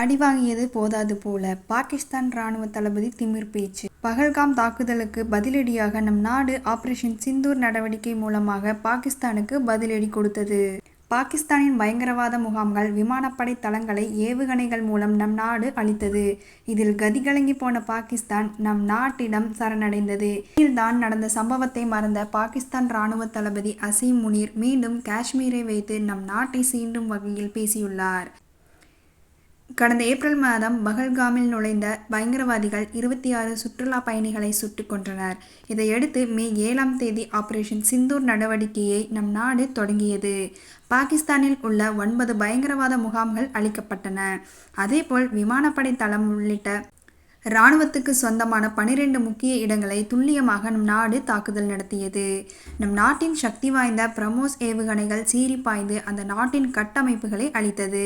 அடிவாங்கியது போதாது போல. பாகிஸ்தான் ராணுவ தளபதி திமிர் பேச்சு. பகல்காம் தாக்குதலுக்கு பதிலடியாக நம் நாடு ஆபரேஷன் சிந்தூர் நடவடிக்கை மூலமாக பாகிஸ்தானுக்கு பதிலடி கொடுத்தது. பாகிஸ்தானின் பயங்கரவாத முகாம்கள் விமானப்படை தளங்களை ஏவுகணைகள் மூலம் நம் நாடு அளித்தது இதில் கதிகலங்கி போன பாகிஸ்தான் நம் நாட்டிடம் சரணடைந்தது. இதில்தான் நடந்த சம்பவத்தை மறந்த பாகிஸ்தான் ராணுவ தளபதி அசீம் முனீர் மீண்டும் காஷ்மீரை வைத்து நம் நாட்டை சீண்டும் வகையில் பேசியுள்ளார். கடந்த ஏப்ரல் மாதம் பகல்காமில் நுழைந்த பயங்கரவாதிகள் இருபத்தி ஆறு சுற்றுலா பயணிகளை சுட்டுக் கொன்றனர். இதையடுத்து மே ஏழாம் தேதி ஆபரேஷன் சிந்தூர் நடவடிக்கையை நம் நாடு தொடங்கியது. பாகிஸ்தானில் உள்ள ஒன்பது பயங்கரவாத முகாம்கள் அளிக்கப்பட்டன அதேபோல் விமானப்படை தளம் உள்ளிட்ட இராணுவத்துக்கு சொந்தமான பனிரெண்டு முக்கிய இடங்களை துல்லியமாக நம் நாடு தாக்குதல் நடத்தியது. நம் நாட்டின் சக்தி வாய்ந்த பிரமோஸ் ஏவுகணைகள் சீறி பாய்ந்து அந்த நாட்டின் கட்டமைப்புகளை அளித்தது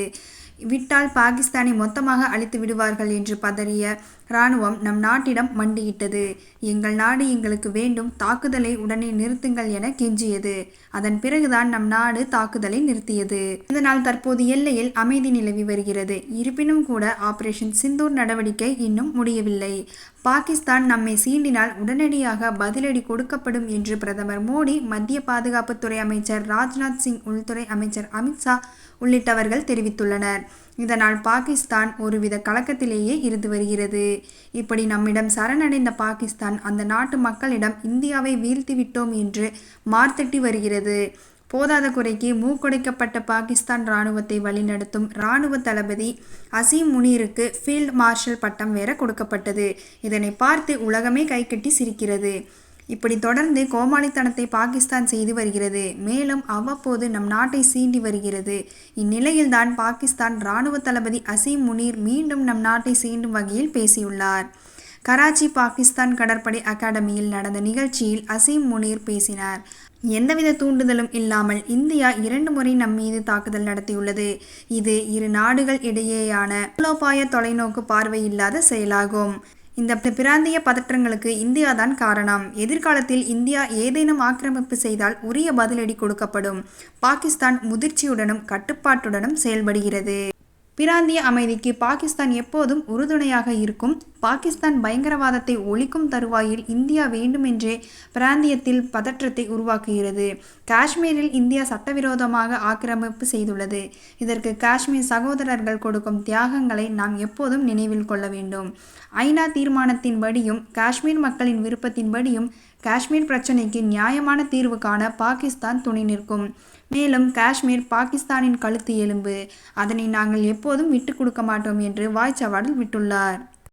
விட்டால் பாகிஸ்தானை மொத்தமாக அழித்து விடுவார்கள் என்று பதறிய இராணுவம் நம் நாட்டிடம் மண்டியிட்டது. எங்கள் நாடு எங்களுக்கு வேண்டும் தாக்குதலை உடனே நிறுத்துங்கள் என கெஞ்சியது. அதன் பிறகுதான் நம் நாடு தாக்குதலை நிறுத்தியது. இதனால் தற்போது எல்லையில் அமைதி நிலவி வருகிறது. இருப்பினும் கூட ஆபரேஷன் சிந்தூர் நடவடிக்கை இன்னும் முடியவில்லை. பாகிஸ்தான் நம்மை சீண்டினால் உடனடியாக பதிலடி கொடுக்கப்படும் என்று பிரதமர் மோடி மத்திய பாதுகாப்புத்துறை அமைச்சர் ராஜ்நாத் சிங் உள்துறை அமைச்சர் அமித்ஷா உள்ளிட்டவர்கள் தெரிவித்துள்ளனர். இதனால் பாகிஸ்தான் ஒருவித கலக்கத்திலேயே இருந்து வருகிறது. இப்படி நம்மிடம் சரணடைந்த பாகிஸ்தான் அந்த நாட்டு மக்களிடம் இந்தியாவை வீழ்த்திவிட்டோம் என்று மார்த்தட்டி வருகிறது. போதாத குறைக்கு மூக்கொடைக்கப்பட்ட பாகிஸ்தான் இராணுவத்தை வழிநடத்தும் இராணுவ தளபதி அசீம் முனீருக்கு ஃபீல்ட் மார்ஷல் பட்டம் வேற கொடுக்கப்பட்டது. இதனை பார்த்து உலகமே கைகட்டி சிரிக்கிறது. இப்படி தொடர்ந்து கோமாளித்தனத்தை பாகிஸ்தான் செய்து வருகிறது. மேலும் அவ்வப்போது நம் நாட்டை சீண்டி வருகிறது. இந்நிலையில்தான் பாகிஸ்தான் இராணுவ தளபதி அசீம் முனீர் மீண்டும் நம் நாட்டை சீண்டும் வகையில் பேசியுள்ளார். கராச்சி பாகிஸ்தான் கடற்படை அகாடமியில் நடந்த நிகழ்ச்சியில் அசீம் முனீர் பேசினார். எந்தவித தூண்டுதலும் இல்லாமல் இந்தியா இரண்டு முறை நம் மீது தாக்குதல் நடத்தியுள்ளது. இது இரு நாடுகள் இடையேயான மூலோபாய தொலைநோக்கு பார்வையில்லாத செயலாகும். இந்த பிராந்திய பதற்றங்களுக்கு இந்தியா தான் காரணம். எதிர்காலத்தில் இந்தியா ஏதேனும் ஆக்கிரமிப்பு செய்தால் உரிய பதிலடி கொடுக்கப்படும். பாகிஸ்தான் முதிர்ச்சியுடனும் கட்டுப்பாட்டுடனும் செயல்படுகிறது. பிராந்திய அமைதிக்கு பாகிஸ்தான் எப்போதும் உறுதுணையாக இருக்கும். பாகிஸ்தான் பயங்கரவாதத்தை ஒழிக்கும் தருவாயில் இந்தியா வேண்டுமென்றே பிராந்தியத்தில் பதற்றத்தை உருவாக்குகிறது. காஷ்மீரில் இந்தியா சட்டவிரோதமாக ஆக்கிரமிப்பு செய்துள்ளது. இதற்கு காஷ்மீர் சகோதரர்கள் கொடுக்கும் தியாகங்களை நாம் எப்போதும் நினைவில் கொள்ள வேண்டும். ஐநா தீர்மானத்தின்படியும் காஷ்மீர் மக்களின் விருப்பத்தின்படியும் காஷ்மீர் பிரச்சினைக்கு நியாயமான தீர்வு காண பாகிஸ்தான் துணை நிற்கும். மேலும் காஷ்மீர் பாகிஸ்தானின் கழுத்து எலும்பு. அதனை நாங்கள் எப்போதும் விட்டு கொடுக்க மாட்டோம் என்று வாய்ச்சவாடல் விட்டுள்ளார்.